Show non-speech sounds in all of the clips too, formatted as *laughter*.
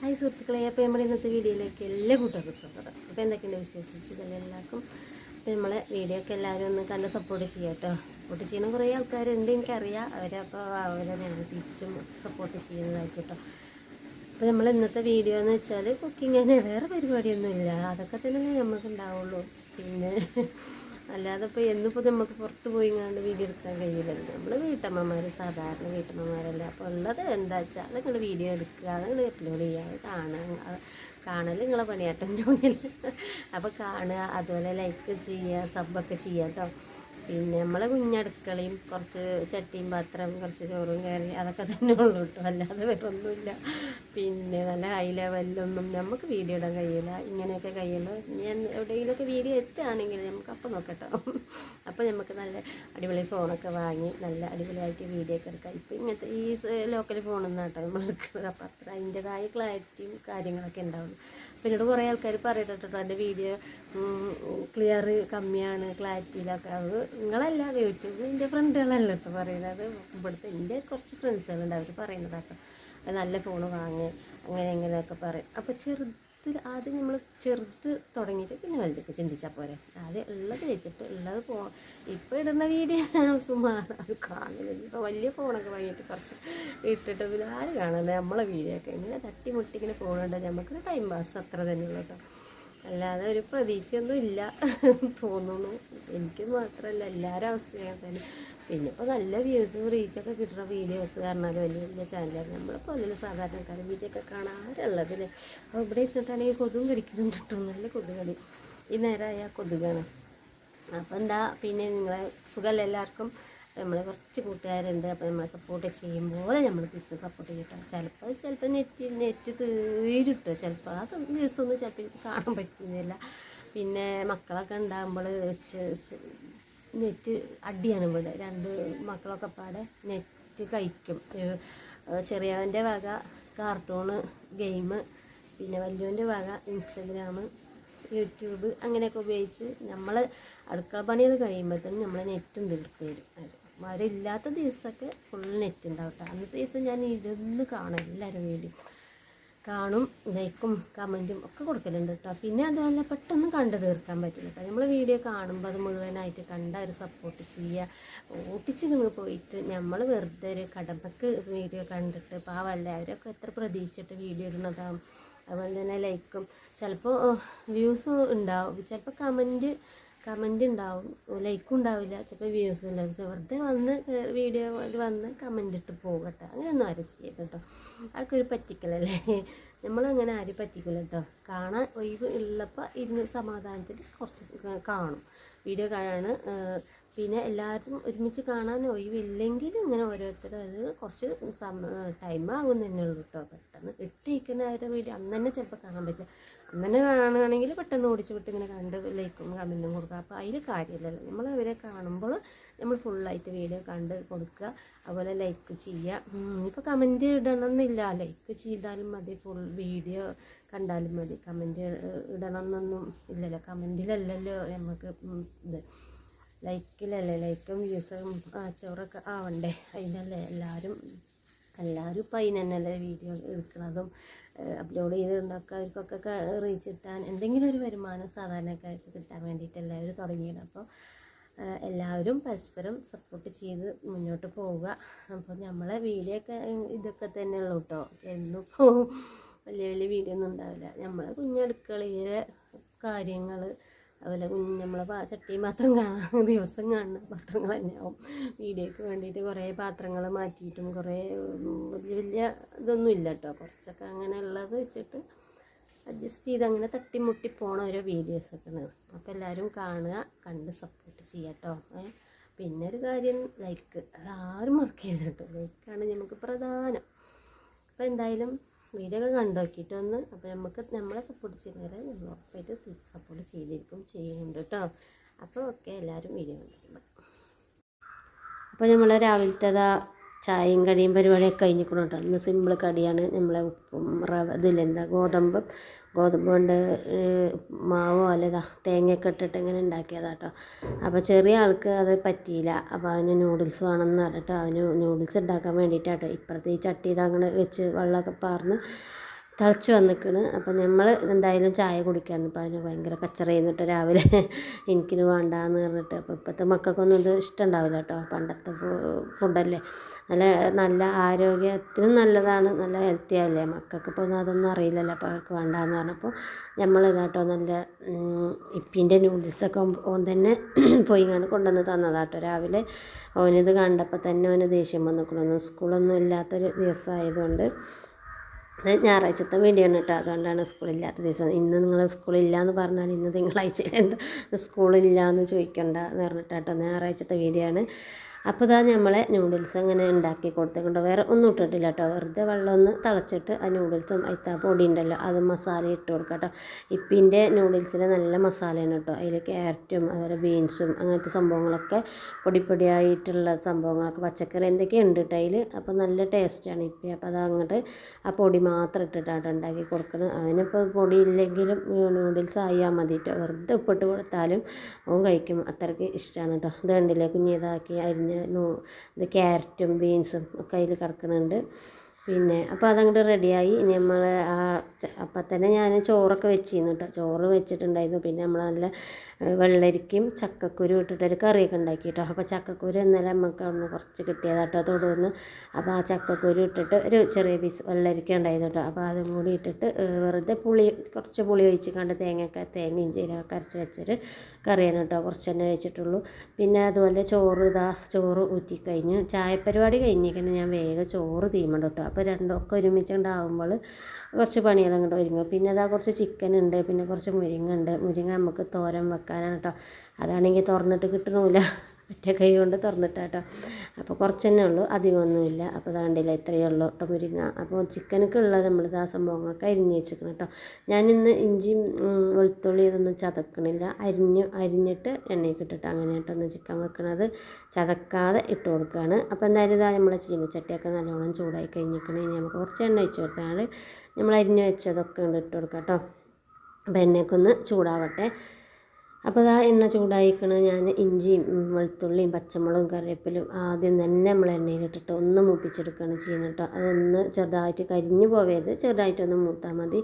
Hi സുഹൃത്തുക്കളെ അപ്പോൾ നമ്മുടെ ഇന്നത്തെ വീഡിയോയിലേക്ക് എല്ലാ കൂട്ടർക്കും സ്വാഗതം. അപ്പോൾ എന്തൊക്കെയുണ്ട് വിശേഷം? ഇതെല്ലാം എല്ലാവർക്കും? അപ്പോൾ നമ്മളെ വീഡിയോ ഒക്കെ എല്ലാവരും ഒന്ന് നല്ല സപ്പോർട്ട് ചെയ്യാം കേട്ടോ സപ്പോർട്ട് ചെയ്യുന്ന കുറേ ആൾക്കാരുണ്ട് എനിക്കറിയാം. അവരപ്പോൾ അവരെ ഞങ്ങൾ തിരിച്ചും സപ്പോർട്ട് ചെയ്യുന്നതായിക്കോട്ടോ. അപ്പോൾ നമ്മൾ ഇന്നത്തെ വീഡിയോ എന്ന് വെച്ചാൽ കുക്കിങ്ങിന് വേറെ പരിപാടിയൊന്നുമില്ല. അതൊക്കെ തന്നെ നമുക്ക് ഉണ്ടാവുള്ളൂ. പിന്നെ അല്ലാതെ ഇപ്പോൾ എന്നിപ്പോൾ നമുക്ക് പുറത്ത് പോയി കണ്ട് വീഡിയോ എടുക്കാൻ കഴിയില്ലല്ലോ. നമ്മൾ വീട്ടമ്മമാർ സാധാരണ വീട്ടമ്മമാരല്ല. അപ്പോൾ ഉള്ളത് എന്താ വെച്ചാൽ നിങ്ങൾ വീഡിയോ എടുക്കുക നിങ്ങൾ അപ്ലോഡ് ചെയ്യുക കാണുക കാണൽ നിങ്ങളെ പണിയാട്ടം തോന്നിയില്ല അപ്പോൾ കാണുക അതുപോലെ ലൈക്ക് ചെയ്യുക സബ്ബൊക്കെ ചെയ്യുക കേട്ടോ പിന്നെ നമ്മളെ കുഞ്ഞടുക്കളയും കുറച്ച് ചട്ടിയും പാത്രം കുറച്ച് ചോറും കയറി അതൊക്കെ തന്നെ ഉള്ളു കേട്ടോ അല്ലാതെ വേറെ ഒന്നുമില്ല പിന്നെ നല്ല ഹൈ ലെവലിലൊന്നും നമുക്ക് വീഡിയോ ഇടാൻ കഴിയില്ല. ഇങ്ങനെയൊക്കെ കഴിയുള്ളൂ ഞാൻ എവിടെയെങ്കിലുമൊക്കെ വീഡിയോ എത്തുകയാണെങ്കിൽ നമുക്ക് അപ്പം നോക്കട്ടോ. അപ്പോൾ നമുക്ക് നല്ല അടിപൊളി ഫോണൊക്കെ വാങ്ങി നല്ല അടിപൊളിയായിട്ട് വീഡിയോ ഒക്കെ എടുക്കാം. ഇപ്പം ഇങ്ങനത്തെ ഈ ലോക്കൽ ഫോണിൽ കേട്ടോ നമ്മൾ എടുക്കുന്നത്. അപ്പം അത്ര അതിന്റെതായ ക്ലാരിറ്റിയും കാര്യങ്ങളൊക്കെ ഉണ്ടാവുള്ളൂ. അപ്പം എന്നോട് കുറേ ആൾക്കാർ പറയട്ടോ എന്റെ വീഡിയോ ക്ലിയർ കമ്മിയാണ് ക്ലാരിറ്റിയിലൊക്കെ അത് നിങ്ങളല്ല യൂട്യൂബിൽ എന്റെ ഫ്രണ്ടുകളല്ല കേട്ടോ പറയുന്നത്. ഇവിടുത്തെ എന്റെ കുറച്ച് ഫ്രണ്ട്സുകളുണ്ട് അവർ പറയുന്നതാട്ടോ അത് നല്ല ഫോൺ വാങ്ങി അങ്ങനെ ഇങ്ങനെയൊക്കെ പറയും. അപ്പോൾ ചെറുത് ആദ്യം നമ്മൾ ചെറുത് തുടങ്ങിയിട്ട് പിന്നെ വലുതൊക്കെ ചിന്തിച്ചാൽ പോരെ. ആദ്യം ഉള്ളത് വെച്ചിട്ട് ഉള്ളത് പോ ഇപ്പോൾ ഇടുന്ന വീഡിയോ *laughs* സുമാർ അത് കാണുന്നില്ല. ഇപ്പോൾ വലിയ ഫോണൊക്കെ വാങ്ങിയിട്ട് കുറച്ച് ഇട്ടിട്ട് പിന്നെ ആര് കാണുന്നത് നമ്മളെ വീഡിയോ ഒക്കെ. ഇങ്ങനെ തട്ടിമുട്ടി ഇങ്ങനെ ഫോണുണ്ടെങ്കിൽ നമുക്കൊരു ടൈം പാസ് അത്ര തന്നെയുള്ളൂ കേട്ടോ. അല്ലാതെ ഒരു പ്രതീക്ഷയൊന്നും ഇല്ല. തോന്നുന്നു. എനിക്ക് മാത്രമല്ല എല്ലാവരും അവസ്ഥയാണ് തന്നെ പിന്നെ ഇപ്പോൾ നല്ല വ്യൂസും റീച്ചൊക്കെ കിട്ടുന്ന വീഡിയോസ് കാരണം വലിയ വലിയ ചാനലാണ് നമ്മളിപ്പോൾ അതിൽ സാധാരണക്കാർ വീഡിയോ ഒക്കെ അല്ലേ? അപ്പോൾ ഇവിടെ ഇരുന്നിട്ടാണെങ്കിൽ കൊതുകും കടിക്കുന്നുണ്ട് കിട്ടും നല്ല കൊതുകടി ഈ നേരമായ കൊതുകാണ്. അപ്പോൾ എന്താ പിന്നെ നിങ്ങളെ സുഖമല്ല എല്ലാവർക്കും? നമ്മൾ കുറച്ച് കൂട്ടുകാരുണ്ട് അപ്പോൾ നമ്മളെ സപ്പോർട്ട് ചെയ്യുമ്പോൾ നമ്മൾ തിരിച്ച് സപ്പോർട്ട് ചെയ്യട്ടോ ചിലപ്പോൾ ചിലപ്പോൾ നെറ്റ് നെറ്റ് തീരിട്ടോ. ചിലപ്പോൾ ആ ദിവസമൊന്നും ചിലപ്പോൾ കാണാൻ പറ്റുന്നില്ല. പിന്നെ മക്കളൊക്കെ ഉണ്ടാകുമ്പോൾ നെറ്റ് അടിയാണ് ഇവിടെ. രണ്ട് മക്കളൊക്കെ പാടെ നെറ്റ് കഴിക്കും. ചെറിയവന്റെ വക കാർട്ടൂണ് ഗെയിം പിന്നെ വലിയവന്റെ വക ഇൻസ്റ്റഗ്രാം യൂട്യൂബ് അങ്ങനെയൊക്കെ ഉപയോഗിച്ച് നമ്മൾ അടുക്കള പണികൾ കഴിയുമ്പോഴത്തേനും നമ്മൾ നെറ്റും തീർത്തു തരും അവർ അവരില്ലാത്ത ദിവസമൊക്കെ ഫുൾ നെറ്റ് ഉണ്ടാവും കേട്ടോ അന്നത്തെ ദിവസം ഞാൻ ഇരുന്ന് കാണും എല്ലാവരും വീഡിയോ കാണും ലൈക്കും കമന്റും ഒക്കെ കൊടുക്കലുണ്ട് കേട്ടോ പിന്നെ അതുപോലെ പെട്ടെന്ന് കണ്ടു തീർക്കാൻ പറ്റില്ല കേട്ടോ നമ്മൾ വീഡിയോ കാണുമ്പോൾ അത് മുഴുവനായിട്ട് കണ്ട ഒരു സപ്പോർട്ട് ചെയ്യുക ഓട്ടിച്ച് നിങ്ങൾ പോയിട്ട് നമ്മൾ വെറുതെ ഒരു കടമ്പക്ക് വീഡിയോ കണ്ടിട്ട് പാവല്ലേ അവരൊക്കെ എത്ര പ്രതീക്ഷിച്ചിട്ട് വീഡിയോ ഇടുന്നതാകും അതുപോലെ തന്നെ ലൈക്കും. ചിലപ്പോൾ വ്യൂസ് ഉണ്ടാവും. ചിലപ്പോൾ കമന്റ് കമന്റ് ഉണ്ടാവും. ലൈക്കും ഉണ്ടാവില്ല. ചിലപ്പോൾ വ്യൂസും ഇല്ല. വെറുതെ വന്ന് വീഡിയോ വന്ന് കമന്റ് ഇട്ട് പോകട്ടെ. അങ്ങനെയൊന്നും ആരും ചെയ്യരുത് കേട്ടോ അതൊക്കെ ഒരു പറ്റിക്കലല്ലേ? *laughs* നമ്മളങ്ങനെ ആരും പറ്റിക്കില്ല കേട്ടോ കാണാൻ ഒഴിവ് ഉള്ളപ്പോൾ ഇരുന്ന് സമാധാനത്തിൽ കുറച്ച് കാണും. വീഡിയോ കാണാണ് പിന്നെ എല്ലാവരും ഒരുമിച്ച് കാണാൻ ഒഴിവില്ലെങ്കിൽ ഇങ്ങനെ ഓരോരുത്തർ അത് കുറച്ച് ടൈം ആകും തന്നെ കേട്ടോ. പെട്ടെന്ന് ഇട്ടിരിക്കുന്ന ഒരു വീഡിയോ അന്ന് തന്നെ ചിലപ്പോൾ കാണാൻ പറ്റില്ല. അന്ന് തന്നെ കാണുകയാണെങ്കിൽ പെട്ടെന്ന് ഓടിച്ച് വിട്ട് ഇങ്ങനെ കണ്ട് ലൈക്കും കമന്റും കൊടുക്കുക. അപ്പോൾ അതിൽ കാര്യമില്ലല്ലോ. നമ്മൾ അവരെ കാണുമ്പോൾ നമ്മൾ ഫുള്ളായിട്ട് വീഡിയോ കണ്ട് കൊടുക്കുക. അതുപോലെ ലൈക്ക് ചെയ്യുക. ഇപ്പോൾ കമന്റ് ഇടണമെന്നില്ല. ലൈക്ക് ചെയ്താലും മതി. ഫുൾ വീഡിയോ കണ്ടാലും മതി. കമന്റ് ഇടണമെന്നൊന്നും ഇല്ലല്ലോ. കമന്റിലല്ലല്ലോ നമുക്ക് ഇത്. ലൈക്കിലല്ലേ ലൈക്കും വ്യൂസും ചോറൊക്കെ ആവണ്ടേ? അതിനല്ലേ എല്ലാവരും എല്ലാവരും ഇപ്പം അതിന് തന്നെയല്ലേ വീഡിയോ എടുക്കുന്നതും അപ്ലോഡ് ചെയ്തിട്ടുണ്ടൊക്കെ അവർക്കൊക്കെ റീച്ച് കിട്ടാൻ എന്തെങ്കിലും ഒരു വരുമാനം സാധാരണക്കാർക്ക് കിട്ടാൻ വേണ്ടിയിട്ട് എല്ലാവരും തുടങ്ങിയത് അപ്പോൾ എല്ലാവരും പരസ്പരം സപ്പോർട്ട് ചെയ്ത് മുന്നോട്ട് പോവുക. അപ്പോൾ നമ്മളെ വീഡിയോ ഒക്കെ ഇതൊക്കെ തന്നെ ഉള്ളൂ കേട്ടോ എന്നും വലിയ വലിയ വീഡിയോ ഒന്നും ഉണ്ടാവില്ല. നമ്മളെ കുഞ്ഞടുക്കളയിലെ കാര്യങ്ങൾ അതുപോലെ കുഞ്ഞ് നമ്മളെ ചട്ടിയും പാത്രം കാണാൻ ദിവസം കാണുന്ന പാത്രങ്ങൾ തന്നെയാവും. വീഡിയോയ്ക്ക് വേണ്ടിയിട്ട് കുറേ പാത്രങ്ങൾ മാറ്റിയിട്ടും കുറേ വലിയ വലിയ ഇതൊന്നും ഇല്ല കേട്ടോ. കുറച്ചൊക്കെ അങ്ങനെ ഉള്ളത് വെച്ചിട്ട് അഡ്ജസ്റ്റ് ചെയ്ത് അങ്ങനെ തട്ടിമുട്ടി പോണ ഓരോ വീഡിയോസൊക്കെ അപ്പോൾ എല്ലാവരും കാണുക കണ്ട് സപ്പോർട്ട് ചെയ്യുക കേട്ടോ പിന്നെ ഒരു കാര്യം ലൈക്ക് അത് ആരും മറക്കരുത് കേട്ടോ ലൈക്കാണ് നമുക്ക് പ്രധാനം. അപ്പോൾ എന്തായാലും വീഡിയോ ഒക്കെ കണ്ടു നോക്കിയിട്ടൊന്ന് അപ്പോൾ നമുക്ക് നമ്മളെ സപ്പോർട്ട് ചെയ്യുന്നവരെ നമ്മൾ ഉറപ്പായിട്ട് സപ്പോർട്ട് ചെയ്തിരിക്കും ചെയ്യുന്നുണ്ട് കേട്ടോ അപ്പോൾ ഓക്കെ എല്ലാവരും വീഡിയോ കണ്ടിട്ടുണ്ട് അപ്പോൾ നമ്മൾ രാവിലത്തെ ചായയും കടിയും പരിപാടിയൊക്കെ കഴിഞ്ഞിക്കണം കേട്ടോ. ഇന്ന് സിമ്പിൾ കടിയാണ്. നമ്മളെ ഉപ്പും റവ ഇതിലെന്താ ഗോതമ്പ്. ഗോതമ്പ് കൊണ്ട് മാവോ അല്ലതാ തേങ്ങയൊക്കെ ഇട്ടിട്ട് ഇങ്ങനെ ഉണ്ടാക്കിയതാ കേട്ടോ. അപ്പോൾ ചെറിയ ആൾക്ക് അത് പറ്റിയില്ല. അപ്പോൾ അവന് നൂഡിൽസ് വേണമെന്ന് പറഞ്ഞിട്ട് അവന് നൂഡിൽസ് ഉണ്ടാക്കാൻ വേണ്ടിയിട്ടാട്ടോ ഇപ്പുറത്ത് ഈ ചട്ടി ഇതങ്ങനെ വെച്ച് വെള്ളമൊക്കെ പാർന്ന് തിളച്ച് വന്നിക്കണ്. അപ്പം നമ്മൾ എന്തായാലും ചായ കുടിക്കാമെന്ന് ഇപ്പം അതിന് ഭയങ്കര കച്ചറ ചെയ്യുന്നിട്ട് രാവിലെ. *laughs* എനിക്കിത് വേണ്ടാന്ന് പറഞ്ഞിട്ട്. അപ്പോൾ ഇപ്പോഴത്തെ മക്കൾക്കൊന്നും ഇത് ഇഷ്ടമുണ്ടാവില്ല കേട്ടോ പണ്ടത്തെ ഫുഡല്ലേ. നല്ല നല്ല ആരോഗ്യത്തിനും നല്ലതാണ്. നല്ല ഹെൽത്തി അല്ലേ മക്കൾക്ക് ഇപ്പോൾ അതൊന്നും അറിയില്ലല്ലോ. അപ്പോൾ അവർക്ക് വേണ്ടാന്ന് പറഞ്ഞപ്പോൾ നമ്മൾ ഇതാട്ടോ നല്ല ഇപ്പിന്റെ നൂഡിൽസൊക്കെ ഓൻ തന്നെ *clears throat* പോയി ഇങ്ങനെ കൊണ്ടുവന്ന് തന്നതാട്ടോ. രാവിലെ ഓനിത് കണ്ടപ്പോൾ തന്നെ ഓന് ദേഷ്യം വന്നിക്കണമെന്ന് സ്കൂളൊന്നും ഇല്ലാത്തൊരു ദിവസമായതുകൊണ്ട് ഇത് ഞായറാഴ്ചത്തെ വീഡിയോ ആണ് കേട്ടോ. അതുകൊണ്ടാണ് സ്കൂളില്ലാത്ത ദിവസം. ഇന്ന് നിങ്ങൾ സ്കൂളില്ല എന്ന് പറഞ്ഞാൽ ഇന്ന് തിങ്കളാഴ്ച എന്താ? സ്കൂളില്ല എന്ന് ചോദിക്കണ്ട എന്ന് പറഞ്ഞിട്ടാട്ടോ ഞായറാഴ്ചത്തെ വീഡിയോ ആണ് അപ്പോൾ ഇതാ നമ്മളെ നൂഡിൽസ് അങ്ങനെ ഉണ്ടാക്കി കൊടുത്തിട്ടുണ്ട് വേറെ ഒന്നും ഇട്ടിട്ടില്ല കേട്ടോ വെറുതെ വെള്ളം ഒന്ന് തിളച്ചിട്ട് ആ നൂഡിൽസും അയിത്താ പൊടി ഉണ്ടല്ലോ അത് മസാല ഇട്ട് കൊടുക്കുക കേട്ടോ ഇപ്പിന്റെ നൂഡിൽസിൽ നല്ല മസാലയാണ് കേട്ടോ അതിൽ ക്യാരറ്റും അതുപോലെ ബീൻസും അങ്ങനത്തെ സംഭവങ്ങളൊക്കെ പൊടി പൊടിയായിട്ടുള്ള സംഭവങ്ങളൊക്കെ പച്ചക്കറി എന്തൊക്കെ ഉണ്ട് കേട്ടോ അതിൽ അപ്പോൾ നല്ല ടേസ്റ്റാണ് ഇപ്പം. അപ്പോൾ അത് അങ്ങോട്ട് ആ പൊടി മാത്രം ഇട്ടിട്ടാണ് ഉണ്ടാക്കി കൊടുക്കുന്നത് അതിനിപ്പോൾ പൊടി ഇല്ലെങ്കിലും നൂഡിൽസ് ആയാൽ മതി കേട്ടോ വെറുതെ ഉപ്പിട്ട് കൊടുത്താലും അവൻ കഴിക്കും. അത്രയ്ക്ക് ഇഷ്ടമാണ് കേട്ടോ ഇത് കണ്ടില്ലേ കുഞ്ഞിതാക്കി അരിഞ്ഞ ഇത് ക്യാരറ്റും ബീൻസും ഒക്കെ അതിൽ കിടക്കുന്നുണ്ട് പിന്നെ അപ്പോൾ അതങ്ങോട്ട് റെഡിയായി. ഇനി നമ്മൾ ആ അപ്പം തന്നെ ഞാൻ ചോറൊക്കെ വെച്ചിരുന്നു കേട്ടോ ചോറ് വെച്ചിട്ടുണ്ടായിരുന്നു. പിന്നെ നമ്മൾ നല്ല വെള്ളരിക്കയും ചക്കക്കുരു ഇട്ടിട്ടൊരു കറിയൊക്കെ ഉണ്ടാക്കി കേട്ടോ അപ്പോൾ ചക്കക്കുരു ഇന്നലെ നമുക്ക് അവിടുന്ന് കുറച്ച് കിട്ടിയതാട്ടോ തൊടുന്ന്. അപ്പോൾ ആ ചക്കക്കുരു ഇട്ടിട്ട് ഒരു ചെറിയ പീസ് വെള്ളരിക്ക ഉണ്ടായിരുന്നു കേട്ടോ അപ്പോൾ അതും കൂടി ഇട്ടിട്ട് വെറുതെ പുളി കുറച്ച് പുളി ഒഴിച്ച് കണ്ട് തേങ്ങയൊക്കെ തേങ്ങയും ജീരകമൊക്കെ അരച്ച് വെച്ചൊരു കറിയാണ് കേട്ടോ കുറച്ച് തന്നെ വെച്ചിട്ടുള്ളൂ. പിന്നെ അതുപോലെ ചോറ് ഇതാ ചോറ് ഊറ്റി കഴിഞ്ഞ് ചായപ്പരിപാടി കഴിഞ്ഞിരിക്കണം. ഞാൻ വേഗം ചോറ് തീമണ്ട കേട്ടോ അപ്പോൾ രണ്ടുമൊക്കെ ഒരുമിച്ച് ഉണ്ടാകുമ്പോൾ കുറച്ച് പണിയെല്ലാം ഇങ്ങോട്ട് ഒരുങ്ങും. പിന്നെ അതാ കുറച്ച് ചിക്കൻ ഉണ്ട് പിന്നെ കുറച്ച് മുരിങ്ങ ഉണ്ട്. മുരിങ്ങ നമുക്ക് തോരൻ വെക്കാനാണ് കേട്ടോ അതാണെങ്കിൽ തുറന്നിട്ട് കിട്ടണമില്ല ഒറ്റ കൈ കൊണ്ട് തുറന്നിട്ടാട്ടോ. അപ്പോൾ കുറച്ച് തന്നെ ഉള്ളൂ അധികമൊന്നുമില്ല അപ്പോൾ അതാണ്ടില്ല ഇത്രയേ ഉള്ളൂ കേട്ടോ മുരിങ്ങ അപ്പോൾ ചിക്കനൊക്കെ ഉള്ളത് നമ്മൾ ആ സംഭവങ്ങളൊക്കെ അരിഞ്ഞ് വെച്ചിരിക്കണം കേട്ടോ ഞാനിന്ന് ഇഞ്ചിയും വെളുത്തുള്ളി ഇതൊന്നും ചതക്കണില്ല. അരിഞ്ഞ് അരിഞ്ഞിട്ട് എണ്ണയ്ക്ക് ഇട്ടിട്ട് അങ്ങനെ കേട്ടോ ഒന്ന് ചിക്കൻ വെക്കണത്. ചതക്കാതെ ഇട്ട് കൊടുക്കുകയാണ് അപ്പോൾ എന്തായാലും ഇതാ നമ്മളെ ചീനച്ചട്ടിയൊക്കെ നല്ലോണം ചൂടായി കഴിഞ്ഞിരിക്കണേ നമുക്ക് കുറച്ച് എണ്ണ വെച്ച് കൊടുത്താണ് നമ്മൾ അരിഞ്ഞ് വെച്ചതൊക്കെ ഇട്ട് കൊടുക്കാം കേട്ടോ അപ്പോൾ എണ്ണയൊക്കെ ഒന്ന് ചൂടാവട്ടെ. അപ്പോൾ ഇതാ എണ്ണ ചൂടായിക്കണ. ഞാൻ ഇഞ്ചിയും വെളുത്തുള്ളിയും പച്ചമുളകും കറിവേപ്പിലും ആദ്യം തന്നെ നമ്മൾ എണ്ണയിലിട്ടിട്ട് ഒന്ന് മൂപ്പിച്ചെടുക്കുകയാണ് ചെയ്യുന്നത് കേട്ടോ അതൊന്ന് ചെറുതായിട്ട് കരിഞ്ഞു പോവരുത്. ചെറുതായിട്ടൊന്ന് മൂത്താൽ മതി.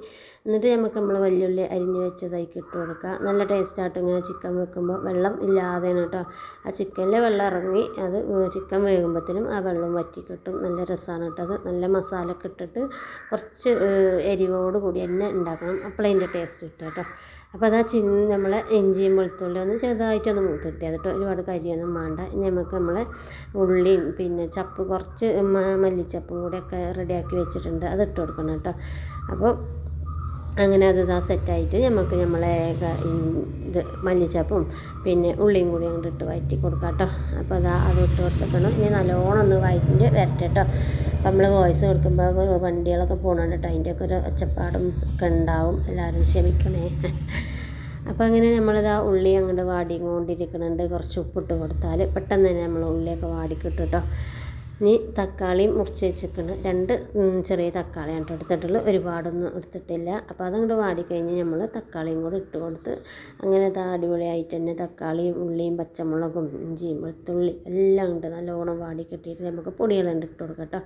എന്നിട്ട് നമുക്ക് നമ്മൾ വെല്ലുള്ളി അരിഞ്ഞു വെച്ചതായിക്ക് ഇട്ട് കൊടുക്കുക. നല്ല ടേസ്റ്റായിട്ട് ഇങ്ങനെ ചിക്കൻ വെക്കുമ്പോൾ. വെള്ളം ഇല്ലാതെയാണ് കേട്ടോ ആ ചിക്കനിലെ വെള്ളം ഇറങ്ങി അത് ചിക്കൻ വേകുമ്പോഴത്തേനും ആ വെള്ളം വറ്റി കിട്ടും. നല്ല രസമാണ് കേട്ടോ അത്. നല്ല മസാല ഒക്കെ ഇട്ടിട്ട് കുറച്ച് എരിവോടുകൂടി എരിവോട് കൂടി തന്നെ ഉണ്ടാക്കണം. അപ്പോൾ അതിന്റെ ടേസ്റ്റ് കിട്ടും കേട്ടോ അപ്പോൾ അതാ ചിന്ന് നമ്മളെ ഇഞ്ചിയും വെളുത്തുള്ളി ഒന്ന് ചെറുതായിട്ടൊന്ന് മൂത്തിട്ട് കേട്ടോ ഒരുപാട് കരിയൊന്നും വേണ്ട. ഇനി നമുക്ക് നമ്മൾ ഉള്ളിയും പിന്നെ ചപ്പ് കുറച്ച് മല്ലിച്ചപ്പും ഒക്കെ റെഡിയാക്കി വെച്ചിട്ടുണ്ട്. അത് ഇട്ട് കൊടുക്കണം കേട്ടോ. അപ്പോൾ അങ്ങനെ അത് ഇതാ സെറ്റായിട്ട് നമുക്ക് നമ്മളെ ഇത് മല്ലിച്ചപ്പും പിന്നെ ഉള്ളിയും കൂടി അങ്ങോട്ട് ഇട്ട് വഴറ്റി കൊടുക്കാം കേട്ടോ. അപ്പോൾ അതാ അത് ഇട്ട് കൊടുത്തേക്കണം ഇനി നല്ലോണം ഒന്ന് വഴറ്റിന്റെ വരട്ടെ കേട്ടോ. അപ്പോൾ നമ്മൾ വോയിസ് കൊടുക്കുമ്പോൾ വണ്ടികളൊക്കെ പോകണുണ്ട് കേട്ടോ. അതിന്റെയൊക്കെ ഒരു ഒച്ചപ്പാടും ഒക്കെ ഉണ്ടാവും. എല്ലാവരും ക്ഷമിക്കണേ. *laughs* അപ്പോൾ അങ്ങനെ നമ്മളിതാ ഉള്ളി അങ്ങോട്ട് വാടിക്കൊണ്ടിരിക്കുന്നുണ്ട് കുറച്ച് ഉപ്പിട്ട് കൊടുത്താൽ പെട്ടെന്ന് തന്നെ നമ്മൾ ഉള്ളിയൊക്കെ വാടിക്കിട്ടും കേട്ടോ ഇനി തക്കാളി മുറിച്ച് വെച്ചിട്ടുണ്ട് രണ്ട് ചെറിയ തക്കാളിയാണ് എടുത്തിട്ടുള്ളൂ ഒരുപാടൊന്നും എടുത്തിട്ടില്ല. അപ്പോൾ അതങ്ങോട്ട് വാടിക്കഴിഞ്ഞ് നമ്മൾ തക്കാളിയും കൂടെ ഇട്ട് കൊടുത്ത് അങ്ങനെ അത് അടിപൊളിയായിട്ട് തന്നെ തക്കാളിയും ഉള്ളിയും പച്ചമുളകും ഇഞ്ചിയും വെളുത്തുള്ളി എല്ലാം ഉണ്ട് നല്ലോണം വാടി കെട്ടിയിട്ട് നമുക്ക് പൊടികളുണ്ട് ഇട്ട് കൊടുക്കാം കേട്ടോ.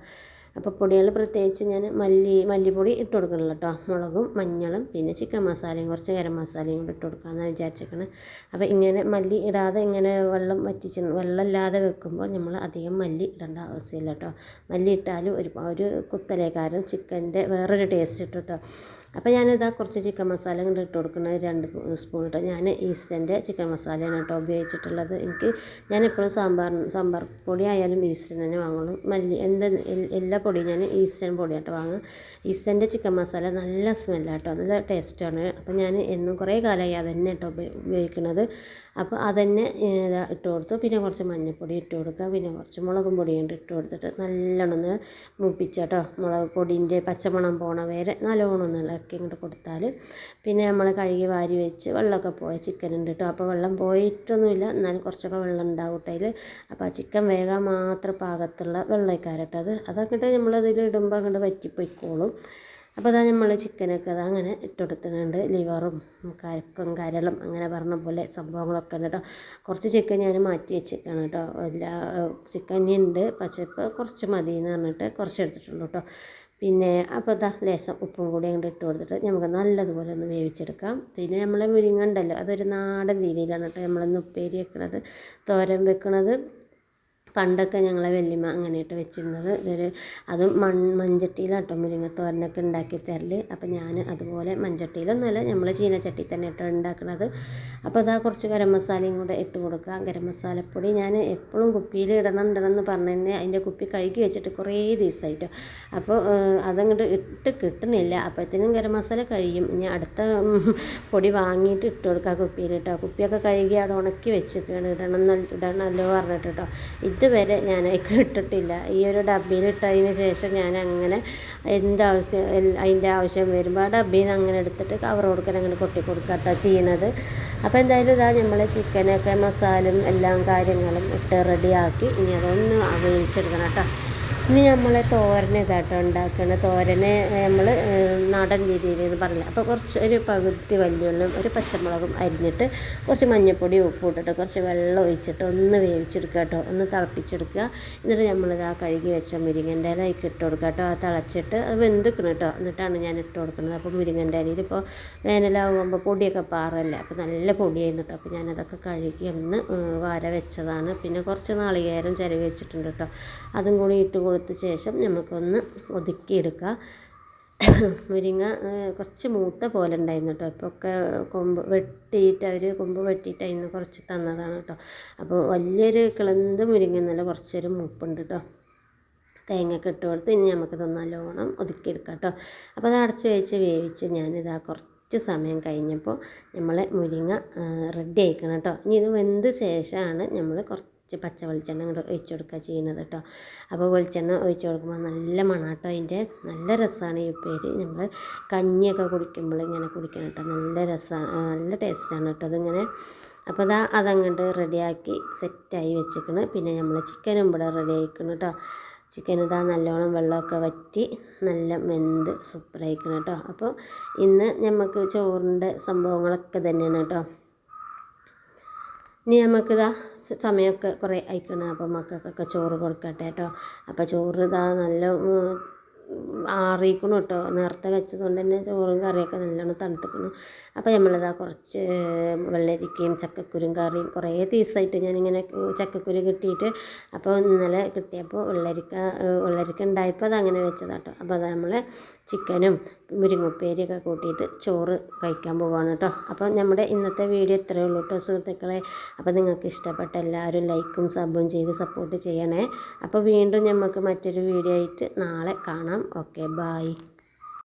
അപ്പോൾ പൊടികൾ പ്രത്യേകിച്ച് ഞാൻ മല്ലി മല്ലിപ്പൊടി ഇട്ട് കൊടുക്കണല്ലോ കേട്ടോ. മുളകും മഞ്ഞളും പിന്നെ ചിക്കൻ മസാലയും കുറച്ച് ഗരം മസാലയും കൂടെ ഇട്ട് കൊടുക്കാമെന്നാണ് വിചാരിച്ചേക്കണത് അപ്പോൾ ഇങ്ങനെ മല്ലി ഇടാതെ ഇങ്ങനെ വെള്ളം വറ്റിച്ച് വെള്ളം ഇല്ലാതെ വെക്കുമ്പോൾ നമ്മൾ അധികം മല്ലി ഇടേണ്ട ആവശ്യമില്ല കേട്ടോ. മല്ലി ഇട്ടാലും ഒരു ഒരു കുത്തലേക്കാരും ചിക്കന്റെ വേറൊരു ടേസ്റ്റ് ഇട്ടു കേട്ടോ. അപ്പോൾ ഞാനിതാ കുറച്ച് ചിക്കൻ മസാല കൊണ്ട് ഇട്ട് കൊടുക്കുന്നത് രണ്ട് സ്പൂൺ ഇട്ട്. ഞാൻ ഈസ്റ്റന്റെ ചിക്കൻ മസാലയാണ് കേട്ടോ ഉപയോഗിച്ചിട്ടുള്ളത്. എനിക്ക് ഞാൻ എപ്പോഴും സാമ്പാർ സാമ്പാർ പൊടി ആയാലും ഈസ്റ്റൻ തന്നെ വാങ്ങുള്ളൂ. മല്ലി എന്ത് എല്ലാ പൊടിയും ഞാൻ ഈസ്റ്റൻ പൊടിയാട്ടോ വാങ്ങുക. ഈസ്റ്റന്റെ ചിക്കൻ മസാല നല്ല സ്മെല്ലാട്ടോ നല്ല ടേസ്റ്റാണ്. അപ്പോൾ ഞാൻ എന്നും കുറേ കാലമായി അതന്നെ കേട്ടോ ഉപയോഗിക്കുന്നത്. അപ്പോൾ അതന്നെ ഇട്ട് കൊടുത്തു. പിന്നെ കുറച്ച് മഞ്ഞൾപ്പൊടി ഇട്ട് കൊടുക്കുക. പിന്നെ കുറച്ച് മുളകും പൊടിയും ഇട്ട് കൊടുത്തിട്ട് നല്ലോണം ഒന്ന് മൂപ്പിച്ചാട്ടോ. മുളക് പൊടിന്റെ പച്ചമണം പോണ വരെ നല്ലോണം ഒന്ന് ഇളക്കി ഇങ്ങോട്ട് കൊടുത്താൽ പിന്നെ നമ്മൾ കഴുകി വാരി വെച്ച് വെള്ളമൊക്കെ പോയ ചിക്കൻ ഉണ്ട് കേട്ടോ. അപ്പോൾ വെള്ളം പോയിട്ടൊന്നുമില്ല. എന്നാലും കുറച്ചൊക്കെ വെള്ളം ഉണ്ടാവും കേട്ടോ അപ്പോൾ ആ ചിക്കൻ വേഗം മാത്രം പാകത്തുള്ള വെള്ളക്കാരട്ടോ അത്. അതൊക്കെ നമ്മളതിൽ ഇടുമ്പോൾ അങ്ങോട്ട് വറ്റിപ്പോയിക്കോളും. അപ്പോൾ അതാ നമ്മൾ ചിക്കനൊക്കെ അത് അങ്ങനെ ഇട്ടുകൊടുക്കുന്നുണ്ട് ലിവറും കരക്കും കരളും അങ്ങനെ പറഞ്ഞ പോലെ സംഭവങ്ങളൊക്കെ ഉണ്ട് കേട്ടോ. കുറച്ച് ചിക്കൻ ഞാൻ മാറ്റി വെച്ചിരിക്കുകയാണ് കേട്ടോ. എല്ലാ ചിക്കൻ ഉണ്ട്. പക്ഷേ ഇപ്പോൾ കുറച്ച് മതി എന്ന് പറഞ്ഞിട്ട് കുറച്ച് എടുത്തിട്ടുണ്ട് കേട്ടോ. പിന്നെ അപ്പോൾ ഇതാ ലേശം ഉപ്പും കൂടി അങ്ങോട്ട് ഇട്ട് കൊടുത്തിട്ട് നമുക്ക് നല്ലതുപോലെ ഒന്ന് വേവിച്ചെടുക്കാം. പിന്നെ നമ്മളെ മുരിങ്ങ ഉണ്ടല്ലോ അതൊരു നാടൻ രീതിയിലാണ് കേട്ടോ നമ്മളൊന്ന് ഉപ്പേരി വെക്കണത് തോരൻ വെക്കണത്. പണ്ടൊക്കെ ഞങ്ങളെ വല്യമ്മ അങ്ങനെയിട്ട് വെച്ചിരുന്നത്. ഇതൊരു അത് മൺ മൺചട്ടിയിലാട്ടോ മുരിങ്ങത്തോരനൊക്കെ ഉണ്ടാക്കി തരൽ അപ്പം ഞാൻ അതുപോലെ മൺചട്ടിയിലൊന്നുമല്ല നമ്മൾ ചീനച്ചട്ടി തന്നെ ഇട്ടോ ഉണ്ടാക്കുന്നത് അപ്പോൾ അതാ കുറച്ച് ഗരം മസാലയും കൂടെ ഇട്ട് കൊടുക്കുക. ഗരം മസാലപ്പൊടി ഞാൻ എപ്പോഴും കുപ്പിയിൽ ഇടണം ഇടണം എന്ന് പറഞ്ഞു തന്നെ അതിന്റെ കുപ്പി കഴുകി വെച്ചിട്ട് കുറേ ദിവസമായിട്ടോ. അപ്പോൾ അതങ്ങോട്ട് ഇട്ട് കിട്ടുന്നില്ല. അപ്പോഴത്തേനും ഗരം മസാല കഴിയും. ഇനി അടുത്ത പൊടി വാങ്ങിയിട്ട് ഇട്ട് കൊടുക്കുക കുപ്പിയിൽ കേട്ടോ കുപ്പിയൊക്കെ കഴുകി അവിടെ ഉണക്കി വെച്ചിട്ടാണ് ഇടണം ഇടണമല്ലോ പറഞ്ഞിട്ട് കേട്ടോ. ഇതുവരെ ഞാൻ അതിൽ ഇട്ടിട്ടില്ല. ഈ ഒരു ഡബ്ബിയിൽ ഇട്ടതിന് ശേഷം ഞാൻ അങ്ങനെ എന്താവശ്യം അതിന്റെ ആവശ്യം വരുമ്പോൾ ആ ഡബ്ബിയിൽ നിന്ന് അങ്ങനെ എടുത്തിട്ട് കവർ കൊടുക്കാൻ അങ്ങനെ കൊട്ടി കൊടുക്കുക കേട്ടോ ചെയ്യണത്. അപ്പോൾ എന്തായാലും ഇതാ നമ്മൾ ചിക്കനൊക്കെ മസാലയും എല്ലാം കാര്യങ്ങളും ഇട്ട് റെഡിയാക്കി ഇനി അതൊന്ന് വേവിച്ചെടുക്കണം കേട്ടോ. ഇനി നമ്മൾ തോരൻ ഇതാട്ടോ ഉണ്ടാക്കണ. തോരന് നമ്മൾ നാടൻ രീതിയിൽ പറഞ്ഞില്ല. അപ്പോൾ കുറച്ച് ഒരു പകുതി വലിയുള്ളും ഒരു പച്ചമുളകും അരിഞ്ഞിട്ട് കുറച്ച് മഞ്ഞൾപ്പൊടി ഉപ്പ് ഇട്ടിട്ട് കുറച്ച് വെള്ളം ഒഴിച്ചിട്ട് ഒന്ന് വേവിച്ചെടുക്കുക കേട്ടോ. ഒന്ന് തിളപ്പിച്ചെടുക്കുക. എന്നിട്ട് നമ്മളിത് ആ കഴുകി വെച്ച മുരിങ്ങന്റെ ഇല അതിലേക്ക് ഇട്ട് കൊടുക്കുക കേട്ടോ. അത് തിളച്ചിട്ട് അത് വെന്തിക്കണം കേട്ടോ. എന്നിട്ടാണ് ഞാൻ ഇട്ട് കൊടുക്കുന്നത്. അപ്പോൾ മുരിങ്ങന്റെ ഇലയിൽ ഇപ്പോൾ വേനലാകുമ്പോൾ പൊടിയൊക്കെ പാറല്ലേ. അപ്പോൾ നല്ല പൊടിയായിരുന്നു കേട്ടോ. അപ്പോൾ ഞാനതൊക്കെ കഴുകി ഒന്ന് വാര വെച്ചതാണ്. പിന്നെ കുറച്ച് നാളികേരം ചിരവി വെച്ചിട്ടുണ്ട് കേട്ടോ. അതും കൂടി ഇട്ട് കൊടുത്ത ശേഷം നമുക്കൊന്ന് ഒതുക്കിയെടുക്കുക മുരിങ്ങ കുറച്ച് മൂത്ത പോലെ ഉണ്ടായിരുന്നു കേട്ടോ. ഇപ്പോൾ ഒക്കെ കൊമ്പ് വെട്ടിയിട്ട് അവർ കൊമ്പ് വെട്ടിയിട്ട് അതിന് കുറച്ച് തന്നതാണ് കേട്ടോ. അപ്പോൾ വലിയൊരു കിളന്ത് മുരിങ്ങ എന്നല്ല കുറച്ചൊരു മൂപ്പുണ്ട് കേട്ടോ. തേങ്ങയൊക്കെ ഇട്ട് കൊടുത്ത് ഇനി നമുക്കിത് നല്ലോണം ഒതുക്കിയെടുക്കാം കേട്ടോ. അപ്പോൾ അത് അടച്ച് വെച്ച് വേവിച്ച് ഞാനിതാ കുറച്ച് സമയം കഴിഞ്ഞപ്പോൾ നമ്മൾ മുരിങ്ങ റെഡി ആയിക്കണം കേട്ടോ. ഇനി ഇത് വെന്ത ശേഷമാണ് നമ്മൾ കുറച്ച് പച്ച വെളിച്ചെണ്ണ അങ്ങോട്ട് ഒഴിച്ച് കൊടുക്കുക ചെയ്യുന്നത് കേട്ടോ അപ്പോൾ വെളിച്ചെണ്ണ ഒഴിച്ച് കൊടുക്കുമ്പോൾ നല്ല മണാട്ടോ അതിന്റെ നല്ല രസമാണ് ഈ ഉപ്പേരി. നമ്മൾ കഞ്ഞിയൊക്കെ കുടിക്കുമ്പോൾ ഇങ്ങനെ കുടിക്കണം കേട്ടോ നല്ല രസമാണ് നല്ല ടേസ്റ്റാണ് കേട്ടോ അതിങ്ങനെ. അപ്പോൾ അതാ അതങ്ങോട്ട് റെഡിയാക്കി സെറ്റായി വെച്ചിക്കണ്. പിന്നെ നമ്മൾ ചിക്കനും ഇവിടെ റെഡി ആയിക്കണം കേട്ടോ ചിക്കൻ ഇതാ നല്ലോണം വെള്ളമൊക്കെ വറ്റി നല്ല മെന്ത് സൂപ്പറായിക്കണം കേട്ടോ അപ്പോൾ ഇന്ന് നമുക്ക് ചോറിന്റെ സംഭവങ്ങളൊക്കെ തന്നെയാണ് കേട്ടോ ഇനി നമുക്കിതാ ഇതാ സമയമൊക്കെ കുറേ അയക്കണം അപ്പോൾ മക്കൾക്കൊക്കെ ചോറ് കൊടുക്കട്ടെ കേട്ടോ അപ്പോൾ ചോറ് ഇതാ നല്ല ആറിയിക്കണം കേട്ടോ നേരത്തെ വെച്ചതുകൊണ്ട് തന്നെ ചോറും കറിയൊക്കെ നല്ലോണം തണുത്തിക്കണം. അപ്പോൾ നമ്മളിതാ കുറച്ച് വെള്ളരിക്കയും ചക്കക്കുരും കറിയും കുറേ ദിവസമായിട്ട് ഞാനിങ്ങനെ ചക്കക്കുരു കിട്ടിയിട്ട് അപ്പോൾ ഇന്നലെ കിട്ടിയപ്പോൾ വെള്ളരിക്ക വെള്ളരിക്ക ഉണ്ടായപ്പോൾ അത് അങ്ങനെ വെച്ചതാട്ടോ അപ്പോൾ അത് നമ്മൾ ചിക്കനും മുരിങ്ങപ്പേരിയൊക്കെ കൂട്ടിയിട്ട് ചോറ് കഴിക്കാൻ പോവാണ് കേട്ടോ. അപ്പോൾ നമ്മുടെ ഇന്നത്തെ വീഡിയോ ഇത്രയേ ഉള്ളൂ കേട്ടോ സുഹൃത്തുക്കളെ. അപ്പോൾ നിങ്ങൾക്ക് ഇഷ്ടപ്പെട്ട എല്ലാവരും ലൈക്കും സബും ചെയ്ത് സപ്പോർട്ട് ചെയ്യണേ. അപ്പോൾ വീണ്ടും നമുക്ക് മറ്റൊരു വീഡിയോ ആയിട്ട് നാളെ കാണാം. Okay bye